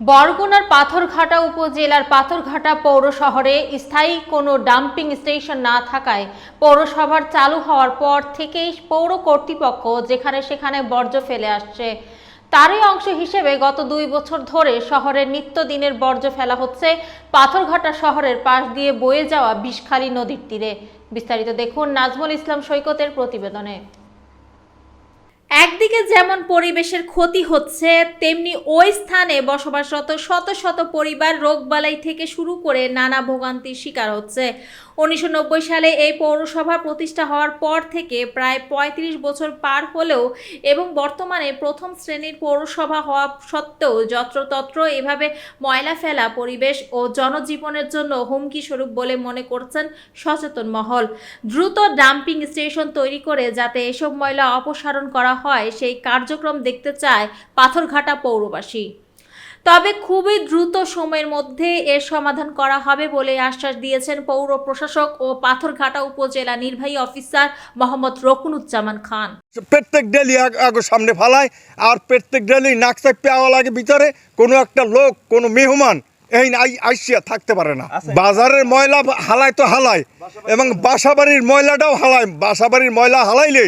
বরগুনার পাথরঘাটা উপজেলার পাথরঘাটা পৌর শহরে স্থায়ী কোনো ডাম্পিং স্টেশন না থাকায় পৌরসভার চালু হওয়ার পর থেকেই পৌর কর্তৃপক্ষ যেখানে সেখানে বর্জ্য ফেলে আসছে। তারই অংশ হিসেবে গত দুই বছর ধরে শহরের নিত্যদিনের বর্জ্য ফেলা হচ্ছে। পাথরঘাটা শহরের পাশ দিয়ে বয়ে যাওয়া বিষখালী নদীর তীরে। বিস্তারিত দেখুন নাজমুল ইসলাম সৈকতের প্রতিবেদনে। একদিকে যেমন পরিবেশের ক্ষতি হচ্ছে, তেমনি ওই স্থানে বসবাসরত শত শত পরিবার রোগবালাই থেকে শুরু করে নানা ভোগান্তির শিকার হচ্ছে। উনিশশো নব্বই সালে এই পৌরসভা প্রতিষ্ঠা হওয়ার পর থেকে প্রায় ৩৫ বছর পার হলেও এবং বর্তমানে প্রথম শ্রেণির পৌরসভা হওয়া সত্ত্বেও যত্রতত্র এভাবে ময়লা ফেলা পরিবেশ ও জনজীবনের জন্য হুমকি স্বরূপ বলে মনে করছেন সচেতন মহল। দ্রুত ডাম্পিং স্টেশন তৈরি করে যাতে এসব ময়লা অপসারণ করা হয়। সেই কার্যক্রম দেখতে চায় পাথরঘাটা পৌরবাসী। তবে খুবই দ্রুত সময়ের মধ্যে এর সমাধান করা হবে বলে আশ্বাস দিয়েছেন পৌর প্রশাসক ও পাথরঘাটা উপজেলা নির্বাহী অফিসার মোহাম্মদ রকুনুজ্জামান খান। প্রত্যেক ডেলি আগে সামনে ফালায় আর প্রত্যেক ডেলি নাক চাপ পাওয়া লাগে ভিতরে কোনো একটা লোক কোনো মেহমান এই আইসিয়া থাকতে পারে না। বাজারের ময়লা হালায় তো হালায় এবং বাসাবাড়ির ময়লাটাও হালায়। বাসাবাড়ির ময়লা হালাইলে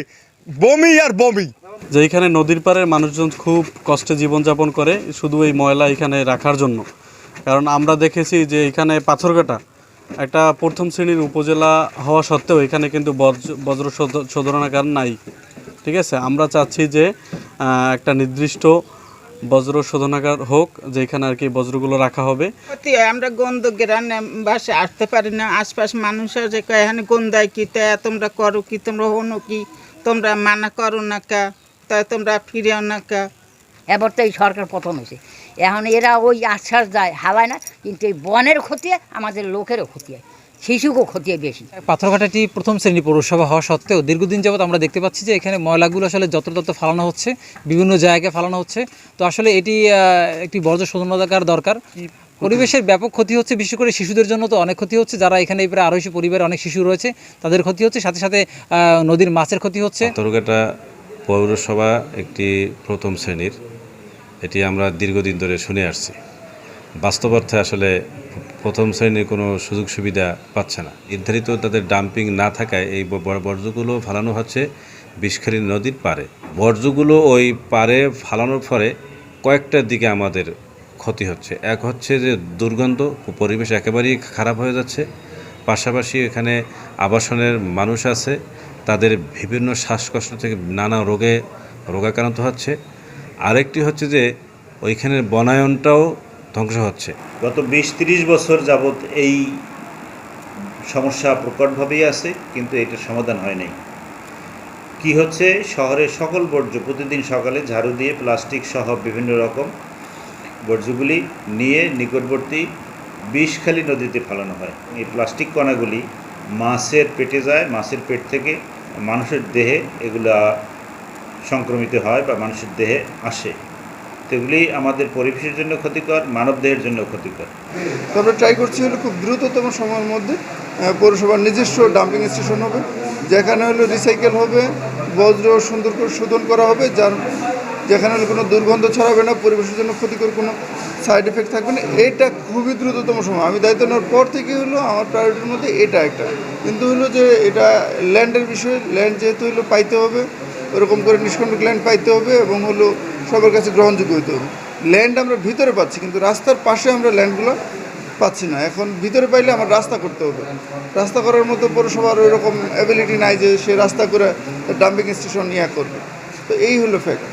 বমি আর বমি। যে এখানে নদীর পাড়ের মানুষজন খুব কষ্টে জীবনযাপন করে শুধু এই ময়লা এখানে রাখার জন্য। কারণ আমরা দেখেছি যে এখানে পাথরঘাটা একটা প্রথম শ্রেণির উপজেলা হওয়া সত্ত্বেও এখানে কিন্তু বজ্র বজ্র শোধ- শোধনাগার নাই। ঠিক আছে? আমরা চাচ্ছি যে একটা নির্দিষ্ট বজ্র শোধনাগার হোক, যেখানে আর কি বজ্রগুলো রাখা হবে। আমরা গন্ধ গ্রানে বাসে আসতে পারি না। আশপাশ মানুষের যে এখানে গন্ধায় কি তোমরা করো কি? তোমরা হনো কি? তোমরা মানা করো না কা? তাই তোমরা ফিরেও না কা। এবার তো এই সরকার প্রথম হয়েছে। এখন এরা ওই আশ্বাস যায় হালায় না কিন্তু এই বনের ক্ষতি হয় আমাদের লোকেরও ক্ষতি হয় শিশুকেও ক্ষতি হয় বেশি। পাথরঘাটাটি প্রথম শ্রেণি পৌরসভা হওয়া সত্ত্বেও দীর্ঘদিন যাবত আমরা দেখতে পাচ্ছি যে এখানে ময়লাগুলো আসলে যত্রতত্র ফালানো হচ্ছে বিভিন্ন জায়গায় ফালানো হচ্ছে। তো আসলে এটি একটি বর্জ্য শোধনাগার দরকার। পরিবেশের ব্যাপক ক্ষতি হচ্ছে বিশেষ করে শিশুদের জন্য তো অনেক ক্ষতি হচ্ছে। যারা এখানে প্রায় আড়াইশো পরিবারে অনেক শিশু রয়েছে তাদের ক্ষতি হচ্ছে। সাথে সাথে নদীর মাছের ক্ষতি হচ্ছে। পাথরঘাটা পৌরসভা একটি প্রথম শ্রেণির। এটি আমরা দীর্ঘদিন ধরে শুনে আসছি। বাস্তব অর্থে আসলে প্রথম শ্রেণির কোনো সুযোগ সুবিধা পাচ্ছে না। নির্ধারিত তাদের ডাম্পিং না থাকায় এই বর্জ্যগুলো ফালানো হচ্ছে বিষখালী নদীর পারে বর্জ্যগুলো ওই পারে ফালানোর ফলে কয়েকটার দিকে আমাদের ক্ষতি হচ্ছে। এক হচ্ছে যে দুর্গন্ধ, পরিবেশ একেবারেই খারাপ হয়ে যাচ্ছে। পাশাপাশি এখানে আবাসনের মানুষ আছে। তাদের বিভিন্ন শ্বাসকষ্ট থেকে নানা রোগে রোগাক্রান্ত হচ্ছে। আরেকটি হচ্ছে যে ওইখানের বনায়নটাও ধ্বংস হচ্ছে। গত বিশ তিরিশ বছর যাবৎ এই সমস্যা প্রকটভাবেই আছে, কিন্তু এটার সমাধান হয় নাই। কি হচ্ছে? শহরের সকল বর্জ্য প্রতিদিন সকালে ঝাড়ু দিয়ে প্লাস্টিক সহ বিভিন্ন রকম বর্জ্যগুলি নিয়ে নিকটবর্তী বিষখালী নদীতে ফেলানো হয়। এই প্লাস্টিক কণাগুলি মাছের পেটে যায়, মাছের পেট থেকে মানুষের দেহে এগুলা সংক্রমিত হয় বা মানুষের দেহে আসে। তো এগুলি আমাদের পরিবেশের জন্য ক্ষতিকর, মানব দেহের জন্য ক্ষতিকর। তো আমরা ট্রাই করছি হলো খুব দ্রুততম সময়ের মধ্যে পৌরসভার নিজস্ব ডাম্পিং স্টেশন হবে, যেখানে হলো রিসাইকেল হবে, বজ্র সুন্দর করে শোধন করা হবে, যার যেখানে হলো কোনো দুর্গন্ধ ছড়াবে না, পরিবেশের জন্য ক্ষতিকর কোনো সাইড এফেক্ট থাকবে না। এটা খুবই দ্রুততম সময়। আমি দায়িত্ব নেওয়ার পর থেকে হলো আমার প্রায়োরিটির মধ্যে এটা একটা। কিন্তু হলো যে এটা ল্যান্ডের বিষয়ে ল্যান্ড যেহেতু হলো পাইতে হবে, ওরকম করে নিষ্কণ্টক ল্যান্ড পাইতে হবে এবং হলো সবার কাছে গ্রহণযোগ্য হতে হবে। ল্যান্ড আমরা ভিতরে পাচ্ছি, কিন্তু রাস্তার পাশে আমরা ল্যান্ডগুলো পাচ্ছি না। এখন ভিতরে পাইলে আমার রাস্তা করতে হবে। রাস্তা করার মতো পৌরসভার ওই রকম অ্যাবিলিটি নাই যে সে রাস্তা করে ডাম্পিং স্টেশন ইয়া করবে। তো এই হলো ফ্যাক্ট